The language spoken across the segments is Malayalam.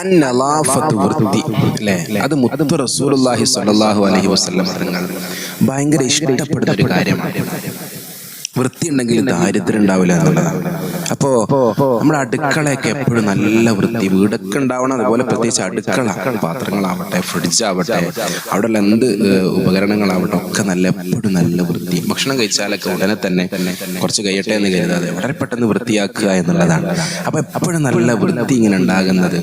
അന്നലാഫത്ത് വൃത്തി അല്ലേ? അത് മുത്തു റസൂലുള്ളാഹി സ്വല്ലല്ലാഹു അലൈഹി വസല്ലം തങ്ങൾ ഭയങ്കര ഇഷ്ടപ്പെടുന്ന ഒരു കാര്യമാണ്. വൃത്തി ഉണ്ടെങ്കിൽ ദാരിദ്ര്യം ഉണ്ടാവില്ല എന്നുള്ളതാണ് അപ്പോ നമ്മുടെ അടുക്കളയൊക്കെ എപ്പോഴും നല്ല വൃത്തി. വീടൊക്കെ ഉണ്ടാവണം അതുപോലെ പ്രത്യേകിച്ച് അടുക്കള. പാത്രങ്ങളാവട്ടെ ഫ്രിഡ്ജ് ആവട്ടെ അവിടെയുള്ള എന്ത് ഉപകരണങ്ങളാവട്ടെ ഒക്കെ നല്ല എപ്പോഴും നല്ല വൃത്തി. ഭക്ഷണം കഴിച്ചാലൊക്കെ ഉടനെ തന്നെ കുറച്ച് കഴിയട്ടെ എന്ന് കരുതാതെ വളരെ പെട്ടെന്ന് വൃത്തിയാക്കുക എന്നുള്ളതാണ്. അപ്പൊ എപ്പോഴും നല്ല വൃത്തി ഇങ്ങനെ ഉണ്ടാകുന്നത്.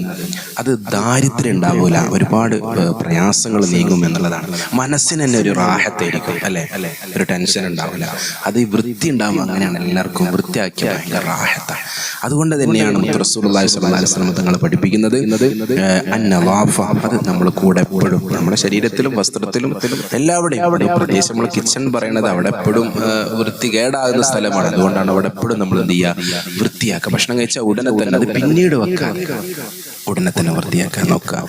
അത് ദാരിദ്ര്യം ഉണ്ടാവൂല. ഒരുപാട് പ്രയാസങ്ങൾ നീങ്ങും എന്നുള്ളതാണ്. മനസ്സിന് തന്നെ ഒരു റാഹത്തായിരിക്കും അല്ലെ അല്ലെ? ഒരു ടെൻഷൻ ഉണ്ടാവില്ല. അത് ഈ വൃത്തി ഉണ്ടാകുമ്പോൾ അങ്ങനെയാണ് എല്ലാവർക്കും വൃത്തിയാക്കിയ ഭയങ്കര റാഹത്താണ്. അതുകൊണ്ട് തന്നെയാണ് മുത്ത് റസൂലുള്ളാഹി സ്വല്ലല്ലാഹി അലൈഹി വസല്ലം തങ്ങൾ പഠിപ്പിക്കുന്നത്. അന്നവാഫ അത് നമ്മൾ കൂടെ എപ്പോഴും നമ്മുടെ ശരീരത്തിലും വസ്ത്രത്തിലും എല്ലാവിടെയും പ്രത്യേകിച്ച് നമ്മൾ കിച്ചൺ പറയണത് അവിടെ എപ്പോഴും വൃത്തി വൃത്തികേടാകുന്ന സ്ഥലമാണ്. അതുകൊണ്ടാണ് അവിടെ എപ്പോഴും നമ്മൾ എന്ത് ചെയ്യുക വൃത്തിയാക്കുക. ഭക്ഷണം കഴിച്ചാൽ ഉടനെ തന്നെ അത് പിന്നീട് വെക്കാം ഉടനെ തന്നെ വൃത്തിയാക്കാൻ നോക്കുക.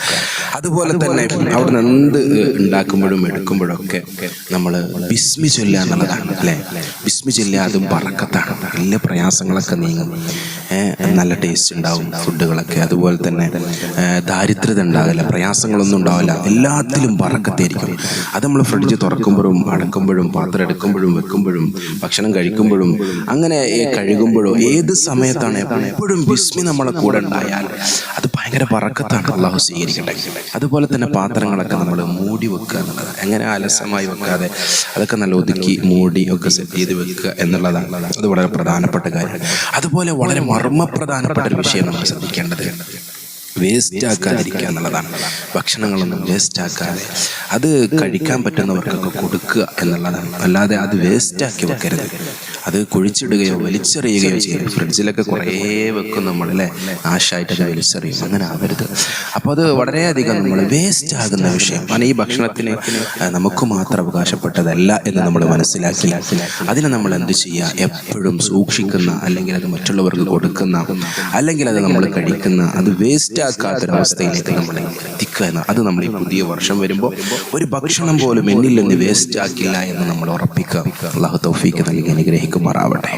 അതുപോലെ തന്നെ അവിടെ നിന്ന് എന്ത് ഉണ്ടാക്കുമ്പോഴും എടുക്കുമ്പോഴും ഒക്കെ നമ്മൾ ബിസ്മി ചൊല്ലുക എന്നുള്ളതാണ് അല്ലേ? ബിസ്മി ചൊല്ലുക അതും പറക്കത്താണ്. വലിയ പ്രയാസങ്ങളൊക്കെ നീങ്ങും. നല്ല ടേസ്റ്റ് ഉണ്ടാവും ഫുഡുകളൊക്കെ അതുപോലെ തന്നെ ദാരിദ്ര്യത ഉണ്ടാവില്ല പ്രയാസങ്ങളൊന്നും ഉണ്ടാവില്ല എല്ലാത്തിലും പറക്കത്തായിരിക്കും അത് നമ്മൾ ഫ്രിഡ്ജ് തുറക്കുമ്പോഴും അടക്കുമ്പോഴും പാത്രം എടുക്കുമ്പോഴും വെക്കുമ്പോഴും ഭക്ഷണം കഴിക്കുമ്പോഴും അങ്ങനെ കഴുകുമ്പോഴും ഏത് സമയത്താണ് എപ്പോഴും ബിസ്മി നമ്മളെ കൂടെ ഉണ്ടായാൽ അത് ഭയങ്കര പറക്കത്താണ് അള്ളാഹു സ്വീകരിക്കേണ്ടത് അതുപോലെ തന്നെ പാത്രങ്ങളൊക്കെ നമ്മൾ മൂടി വെക്കുക എന്നുള്ളത്. എങ്ങനെ ആലസ്യമായി വെക്കാതെ അതൊക്കെ നല്ല ഒതുക്കി മൂടി ഒക്കെ സെറ്റ് ചെയ്ത് വെക്കുക എന്നുള്ളതാണ് അത് വളരെ പ്രധാനപ്പെട്ട കാര്യം. അതുപോലെ വളരെ മർമ്മപ്രധാനപ്പെട്ട ഒരു വിഷയം നമ്മൾ ശ്രദ്ധിക്കേണ്ടത്. വേസ്റ്റ് ആക്കാതിരിക്കുക എന്നുള്ളതാണ്. ഭക്ഷണങ്ങളൊന്നും വേസ്റ്റ് ആക്കാതെ അത് കഴിക്കാൻ പറ്റുന്നവർക്കൊക്കെ കൊടുക്കുക എന്നുള്ളതാണ്. അല്ലാതെ അത് വേസ്റ്റ് ആക്കി വെക്കരുത്. അത് കുഴിച്ചിടുകയോ വലിച്ചെറിയുകയോ ചെയ്യും ഫ്രിഡ്ജിലൊക്കെ കുറേ വെക്കും നമ്മൾ അല്ലേ? നാശമായിട്ടൊക്കെ വലിച്ചെറിയും. അങ്ങനെ ആവരുത്. അപ്പോൾ അത് വളരെയധികം നമ്മൾ വേസ്റ്റ് ആകുന്ന വിഷയം. കാരണം ഈ ഭക്ഷണത്തിന് നമുക്ക് മാത്രം അവകാശപ്പെട്ടതല്ല എന്ന് നമ്മൾ മനസ്സിലാക്കി. അതിനെ നമ്മൾ എന്ത് ചെയ്യുക? എപ്പോഴും സൂക്ഷിക്കുന്ന അല്ലെങ്കിൽ അത് മറ്റുള്ളവർക്ക് കൊടുക്കുന്ന അല്ലെങ്കിൽ അത് നമ്മൾ കഴിക്കുന്ന അത് വേസ്റ്റ് ആക്കാത്തൊരവസ്ഥയിലേക്ക് നമ്മൾ എത്തിക്കുക എന്ന് അത് നമ്മൾ ഈ പുതിയ വർഷം വരുമ്പോൾ ഒരു ഭക്ഷണം പോലും എന്നിൽ നിന്ന് വേസ്റ്റ് ആക്കില്ല എന്ന് നമ്മൾ ഉറപ്പിക്കുക. അള്ളാഹു തൗഫീക്ക് നൽകി അനുഗ്രഹിക്കുമാറാവട്ടെ.